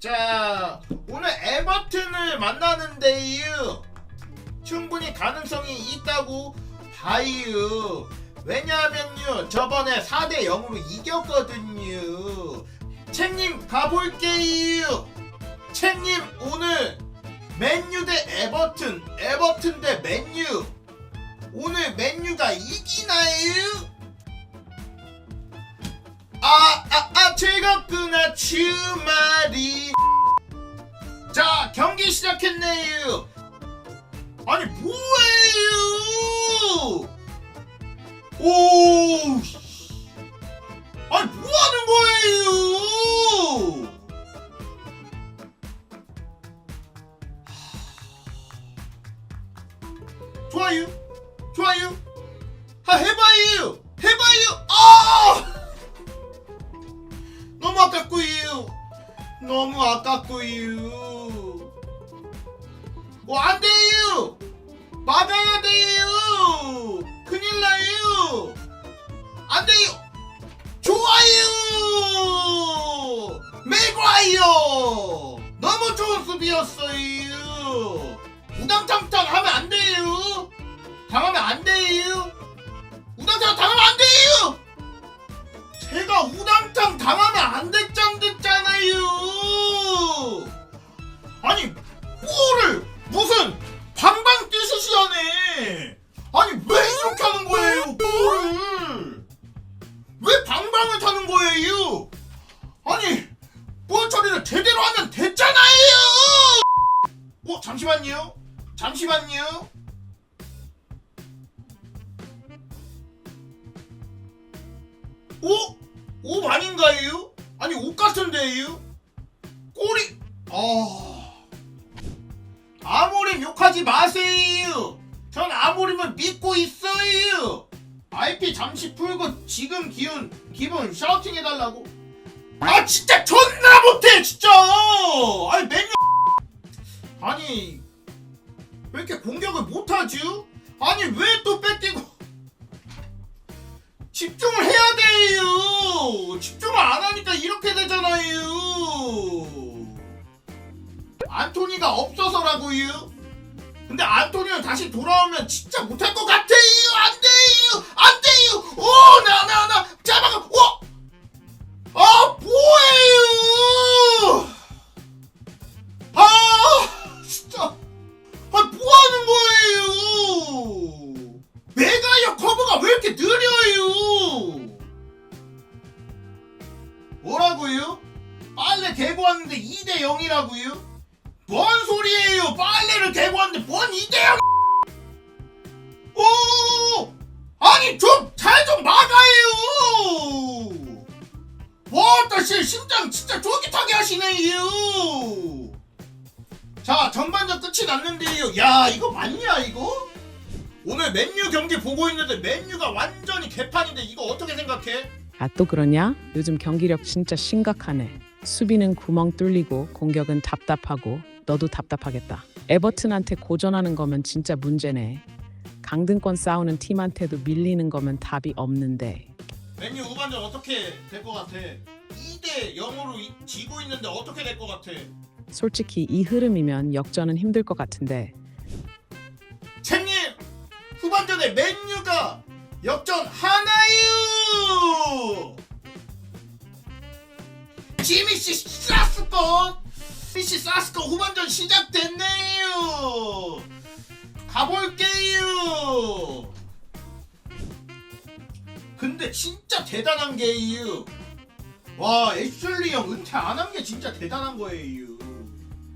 자, 오늘 에버튼을 만나는데요. 충분히 가능성이 있다고 봐요. 왜냐하면요, 저번에 4대 0으로 이겼거든요. 책님 가볼게요. 책님 오늘 맨유 대 에버튼, 에버튼 대 맨유. 오늘 맨유가 이기나요? 즐겁구나, 주말이. 자, 경기 시작했네요. 아니, 뭐예요? 오, 너무 아깝고요. 너무 아깝고요. 어, 안 돼요. 막아야 돼요. 큰일 나요. 안 돼요. 좋아요. 맥과이어. 너무 좋은 수비였어요. 우당탕탕 하면 안 돼요. 당하면 안 돼요. 우당탕 당하면 안 돼요. 제가 우당탕 당하면 안 됐잖 됐잖아요. 아니 뭐를 무슨 방방 뛰듯이 하네. 아니 왜 이렇게 하는 거예요? 뭐를 왜 방방을 타는 거예요? 아니 볼 처리를 제대로 하면 됐잖아요. 어 잠시만요. 잠시만요. 오? 옷 아닌가요? 아니 옷 같은데요? 꼬리! 아. 아모림 욕하지 마세요. 전 아모림을 믿고 있어요. IP 잠시 풀고 지금 기운 기분 샤우팅 해달라고. 아 진짜 존나 못해 진짜! 아니 맨유 아니 다시 돌아오면 진짜 못할 것 같아요. 안 돼요. 안 돼요. 오, 나, 나, 나. 잡아가. 오! 아, 뭐예요? 아, 진짜. 아, 뭐 하는 거예요? 메가이어 커버가 왜 이렇게 느려요? 뭐라고요? 빨래 대고 왔는데 2대 0이라고요? 뭔 소리예요? 빨래를 대고 왔는데 뭔 2대 0? 오! 아니 좀 잘 좀 막아요! 와따 씨 심장 진짜 쫄깃하게 하시네요! 자 전반전 끝이 났는데요 야 이거 맞냐 이거? 오늘 맨유 경기 보고 있는데 맨유가 완전히 개판인데 이거 어떻게 생각해? 아 또 그러냐? 요즘 경기력 진짜 심각하네. 수비는 구멍 뚫리고 공격은 답답하고 너도 답답하겠다. 에버튼한테 고전하는 거면 진짜 문제네. 강등권 싸우는 팀한테도 밀리는 거면 답이 없는데. 맨유 후반전 어떻게 될 것 같아? 2대 0으로 지고 있는데 어떻게 될 것 같아? 솔직히 이 흐름이면 역전은 힘들 것 같은데. 챔님 후반전에 맨유가 역전 하나요? 지미씨 쌌스건 미씨 쌌스건 후반전 시작됐네요. 가볼게요. 근데 진짜 대단한 게요. 와 애슐리 형 은퇴 안 한 게 진짜 대단한 거예요.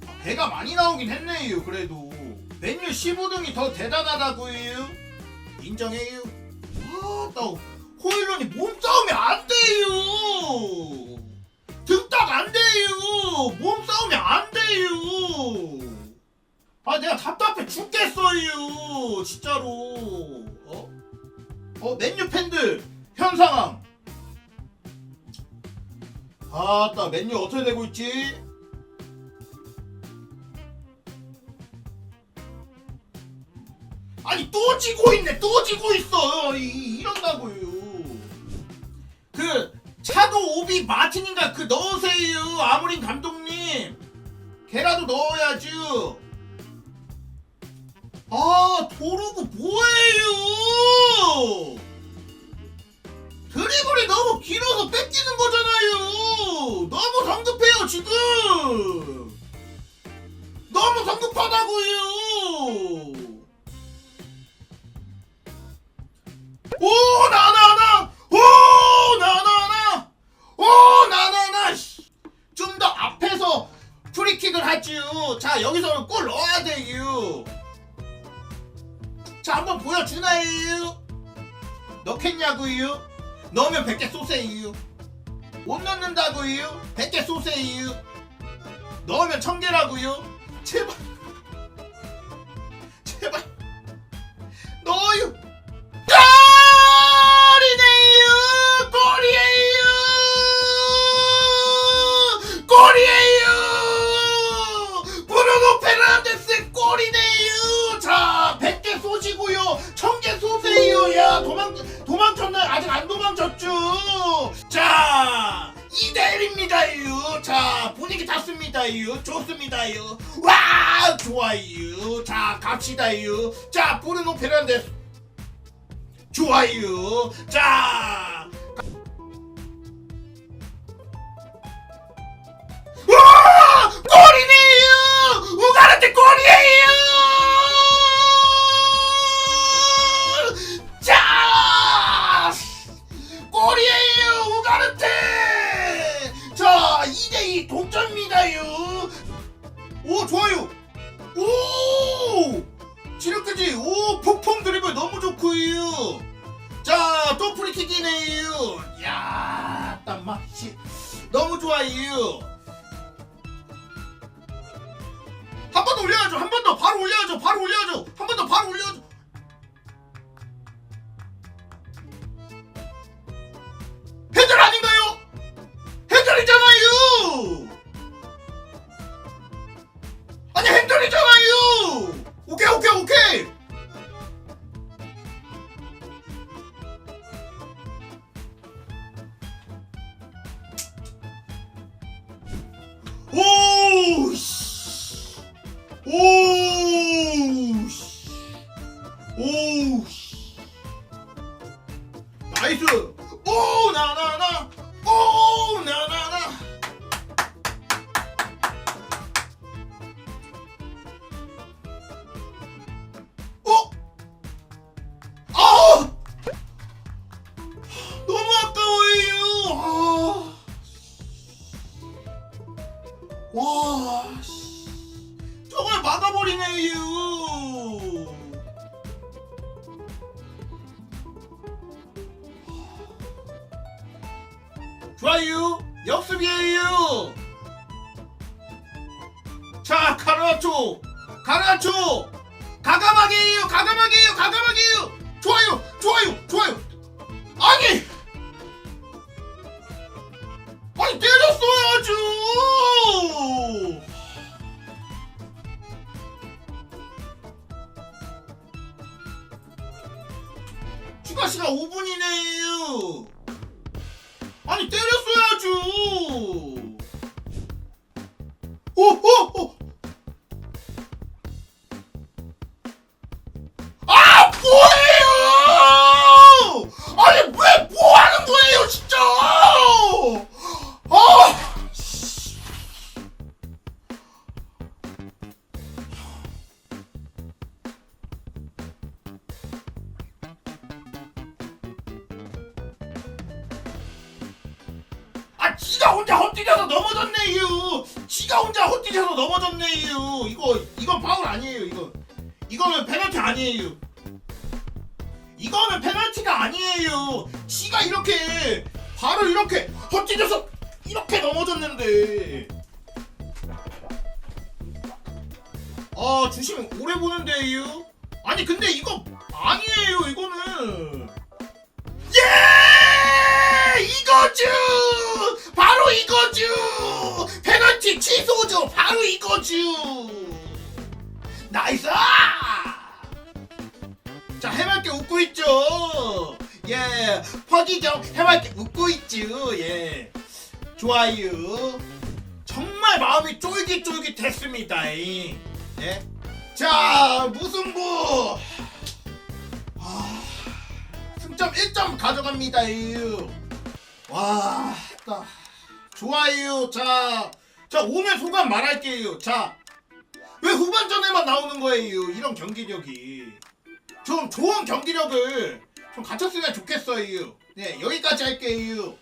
아, 배가 많이 나오긴 했네요. 그래도 맨유 15등이 더 대단하다고요. 인정해요. 아나 호일런이 몸싸움이 안 돼요. 등딱 안 돼요. 몸싸움이 안 돼요. 아 내가 답답해 죽겠어요. 진짜로. 어? 어 맨유 팬들 현 상황. 아따 맨유 어떻게 되고 있지? 아니 또 지고 있네 또 지고 있어 이, 이런다고요 그 차도 오비 마틴인가 그 넣으세요 아무린 감독님 걔라도 넣어야지. 아 도루구 뭐예요? 드리블이 너무 길어서 뺏기는 거잖아요. 너무 성급해요 지금. 너무 성급하다고요. 오 나나나 오 나나나 오 나나나 좀 더 앞에서 프리킥을 하지요. 자 여기서는 골 넣어야 돼요. 자 한번 보여주나요? 넣겠냐고요? 넣으면 100개 쏘세요. 못 넣는다고요? 100개 쏘세요. 넣으면 1000개라고요? 제발 제발 자, 2대1입니다요. 자, 분위기 탔습니다요. 좋습니다요. 와, 좋아요. 자, 갑시다요. 자, 브루노 페르난데스. 좋아요. 자. 오 폭풍 드리블 너무 좋고요. 자, 또 프리킥이네요. 야, 딱 맛이 너무 좋아요. 한 번 더 올려야죠. 한 번 더 바로 올려야죠. 바로 올려야죠. 한 번 더 바로 올려야죠. 좋아요. 역습이에요. 자, 가르나초. 가르나초. 가감하게 해요 가감하게 해요 가감하게 해요 좋아요 좋아요 좋아요 아니 아 지가 혼자 헛디뎌서 넘어졌네요. 지가 혼자 헛디뎌서 넘어졌네요. 이거 이건 파울 아니에요. 이거 이거는 페널티 아니에요. 이거는 페널티가 아니에요. 지가 이렇게 바로 이렇게 헛디뎌서 이렇게 넘어졌는데. 아 주심 오래 보는데요. 아니 근데 이거 아니에요. 이거는 예 이거죠. 바로 이거죠. 페널티 취소죠. 바로 이거죠. 나이스! 자, 해맑게 웃고 있죠. 예, 퍼지정 해맑게 웃고 있죠. 예, 좋아요. 정말 마음이 쫄깃쫄깃했습니다. 이. 네. 자 무승부. 아, 승점 1점 가져갑니다. 이. 와, 딱 좋아요. 자, 자 오늘 소감 말할게요. 자, 왜 후반전에만 나오는 거예요? 이런 경기력이 좀 좋은 경기력을 좀 갖췄으면 좋겠어요. 네, 여기까지 할게요.